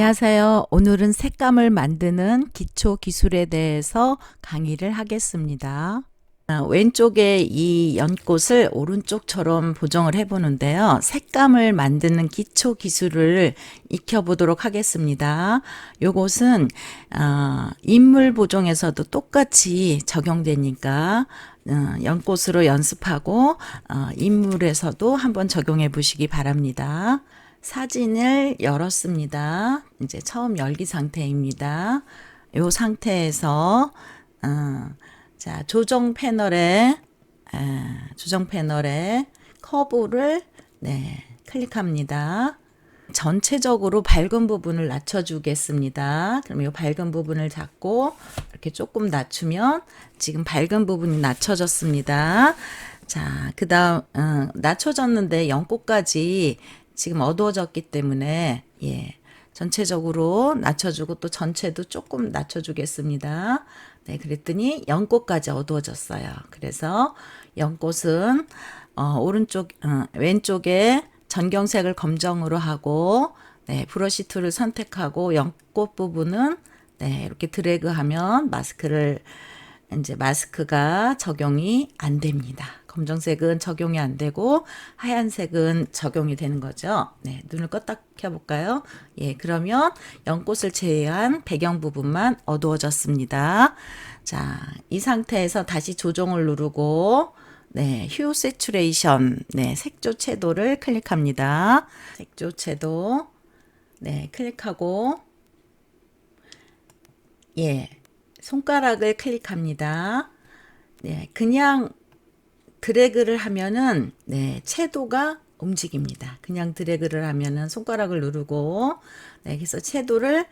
안녕하세요. 오늘은 색감을 만드는 기초 기술에 대해서 강의를 하겠습니다. 아, 왼쪽에 이 연꽃을 오른쪽처럼 보정을 해보는데요. 색감을 만드는 기초 기술을 익혀보도록 하겠습니다. 요것은 어, 인물 보정에서도 똑같이 적용되니까 어, 연꽃으로 연습하고 어, 인물에서도 한번 적용해 보시기 바랍니다. 사진을 열었습니다. 이제 처음 열기 상태입니다. 이 상태에서 어, 자 조정 패널에 에, 조정 패널에 커브를 네, 클릭합니다. 전체적으로 밝은 부분을 낮춰주겠습니다. 그럼 이 밝은 부분을 잡고 이렇게 조금 낮추면 지금 밝은 부분이 낮춰졌습니다. 자, 그 다음, 어, 낮춰졌는데 연꽃까지 지금 어두워졌기 때문에, 예, 전체적으로 낮춰주고 또 전체도 조금 낮춰주겠습니다. 네, 그랬더니 연꽃까지 어두워졌어요. 그래서 연꽃은, 어, 오른쪽, 어, 왼쪽에 전경색을 검정으로 하고, 네, 브러쉬 툴을 선택하고 연꽃 부분은 네, 이렇게 드래그하면 마스크를 이제 마스크가 적용이 안 됩니다. 검정색은 적용이 안 되고 하얀색은 적용이 되는 거죠. 네, 눈을 껐다 켜볼까요? 예, 그러면 연꽃을 제외한 배경 부분만 어두워졌습니다. 자, 이 상태에서 다시 조정을 누르고 네, 휴 세츄레이션, 네, 색조 채도를 클릭합니다. 색조 채도, 네, 클릭하고, 예, 손가락을 클릭합니다. 네, 그냥 드래그를 하면은 네, 채도가 움직입니다. 그냥 드래그를 하면은 손가락을 누르고 네, 그래서 채도를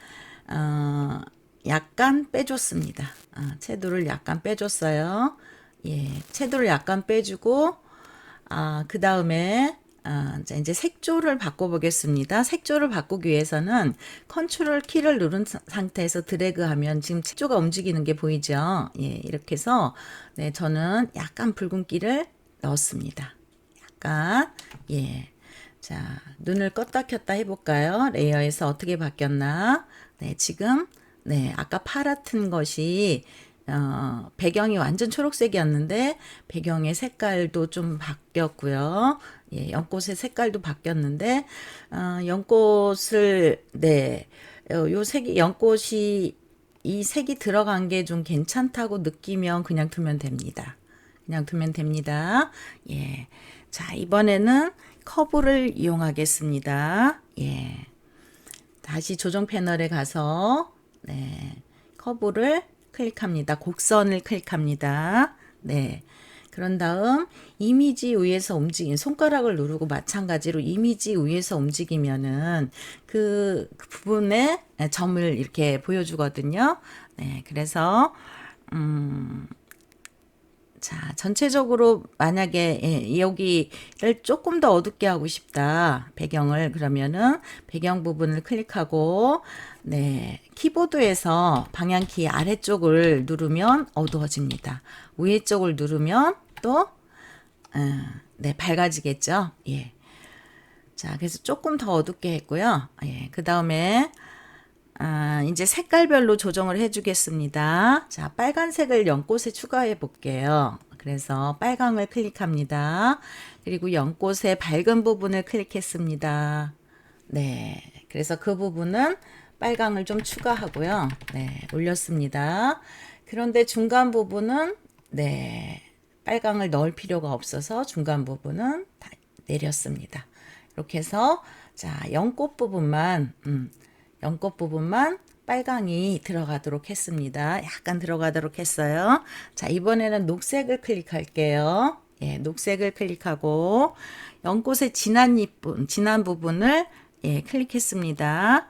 어, 약간 빼줬습니다. 어, 채도를 약간 빼줬어요. 예, 채도를 약간 빼주고 아, 그 다음에 아, 이제 색조를 바꿔보겠습니다. 색조를 바꾸기 위해서는 컨트롤 키를 누른 상태에서 드래그하면 지금 색조가 움직이는 게 보이죠? 예, 이렇게 해서 네, 저는 약간 붉은기를 넣었습니다. 약간 예. 자, 눈을 껐다 켰다 해볼까요? 레이어에서 어떻게 바뀌었나? 네, 지금 네, 아까 파랗던 것이 어, 배경이 완전 초록색이었는데 배경의 색깔도 좀 바뀌었고요. 예, 연꽃의 색깔도 바뀌었는데 어, 연꽃을 네, 어, 요 색이 연꽃이 이 색이 들어간 게 좀 괜찮다고 느끼면 그냥 두면 됩니다. 그냥 두면 됩니다. 예. 자, 이번에는 커브를 이용하겠습니다. 예. 다시 조정 패널에 가서 네. 커브를 클릭합니다. 곡선을 클릭합니다. 네. 그런 다음 이미지 위에서 움직인 손가락을 누르고 마찬가지로 이미지 위에서 움직이면은 그, 그 부분에 점을 이렇게 보여주거든요. 네. 그래서 음 자, 전체적으로 만약에 예, 여기를 조금 더 어둡게 하고 싶다. 배경을 그러면은 배경 부분을 클릭하고 네, 키보드에서 방향키 아래쪽을 누르면 어두워집니다. 위에 쪽을 누르면 또 어, 네, 밝아지겠죠. 예. 자, 그래서 조금 더 어둡게 했고요. 예. 그다음에 아, 이제 색깔별로 조정을 해주겠습니다. 자, 빨간색을 연꽃에 추가해 볼게요. 그래서 빨강을 클릭합니다. 그리고 연꽃의 밝은 부분을 클릭했습니다. 네. 그래서 그 부분은 빨강을 좀 추가하고요. 네. 올렸습니다. 그런데 중간 부분은, 네. 빨강을 넣을 필요가 없어서 중간 부분은 다 내렸습니다. 이렇게 해서, 자, 연꽃 부분만, 음, 연꽃 부분만 빨강이 들어가도록 했습니다. 약간 들어가도록 했어요. 자, 이번에는 녹색을 클릭할게요. 예, 녹색을 클릭하고 연꽃의 진한 잎분, 진한 부분을 예, 클릭했습니다.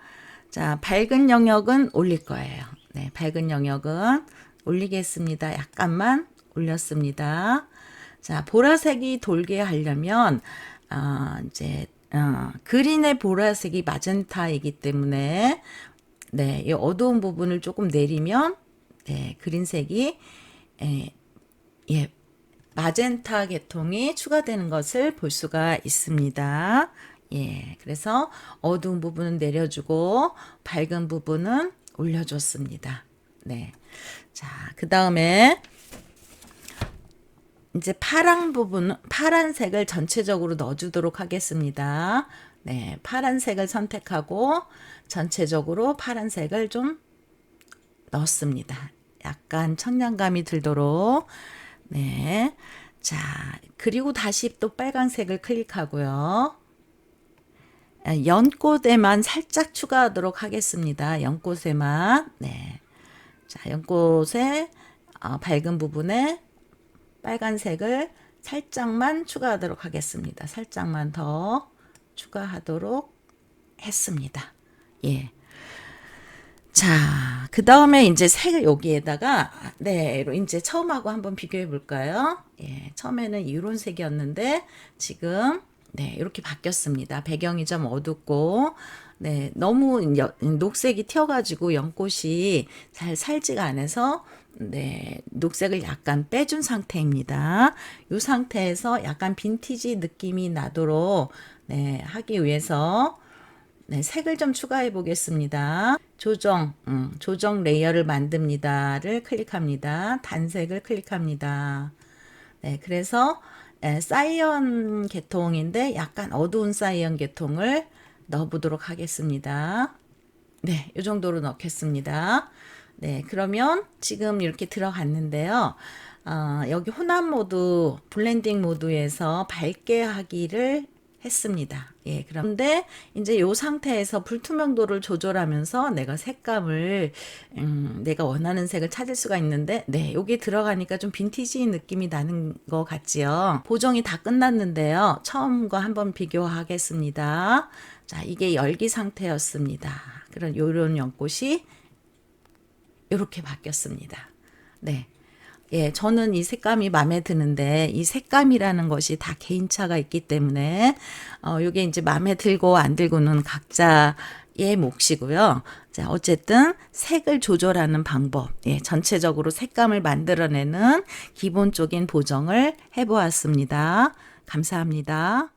자, 밝은 영역은 올릴 거예요. 네, 밝은 영역은 올리겠습니다. 약간만 올렸습니다. 자, 보라색이 돌게 하려면 아, 이제 어, 그린의 보라색이 마젠타이기 때문에 네, 이 어두운 부분을 조금 내리면 네, 그린색이 예, 예, 마젠타 계통이 추가되는 것을 볼 수가 있습니다. 예, 그래서 어두운 부분은 내려주고 밝은 부분은 올려줬습니다. 네. 자, 그 다음에 이제 파란 부분, 파란색을 전체적으로 넣어주도록 하겠습니다. 네, 파란색을 선택하고 전체적으로 파란색을 좀 넣습니다. 약간 청량감이 들도록. 네. 자, 그리고 다시 또 빨간색을 클릭하고요. 아, 연꽃에만 살짝 추가하도록 하겠습니다. 연꽃에만. 네. 자, 연꽃의 어, 밝은 부분에 빨간색을 살짝만 추가하도록 하겠습니다. 살짝만 더 추가하도록 했습니다. 예. 자, 그 다음에 이제 색을 여기에다가, 네, 이제 처음하고 한번 비교해 볼까요? 예, 처음에는 이런 색이었는데, 지금, 네, 이렇게 바뀌었습니다. 배경이 좀 어둡고, 네, 너무 여- 녹색이 튀어가지고 연꽃이 잘 살지가 않아서, 네, 녹색을 약간 빼준 상태입니다. 이 상태에서 약간 빈티지 느낌이 나도록, 네, 하기 위해서, 네, 색을 좀 추가해 보겠습니다. 조정, 음, 조정 레이어를 만듭니다를 클릭합니다. 단색을 클릭합니다. 네, 그래서 에, 사이언 계통인데 약간 어두운 사이언 계통을 넣어보도록 하겠습니다. 네, 이 정도로 넣겠습니다. 네, 그러면 지금 이렇게 들어갔는데요. 어, 여기 혼합 모드, 블렌딩 모드에서 밝게 하기를 했습니다. 예, 그런데 이제 이 상태에서 불투명도를 조절하면서 내가 색감을 음, 내가 원하는 색을 찾을 수가 있는데 네, 여기 들어가니까 좀 빈티지 느낌이 나는 것 같지요. 보정이 다 끝났는데요. 처음과 한번 비교하겠습니다. 자, 이게 열기 상태였습니다. 그런 요런 연꽃이 이렇게 바뀌었습니다. 네. 예, 저는 이 색감이 마음에 드는데 이 색감이라는 것이 다 개인차가 있기 때문에 어 요게 이제 마음에 들고 안 들고는 각자의 몫이고요. 자, 어쨌든 색을 조절하는 방법, 예, 전체적으로 색감을 만들어내는 기본적인 보정을 해 보았습니다. 감사합니다.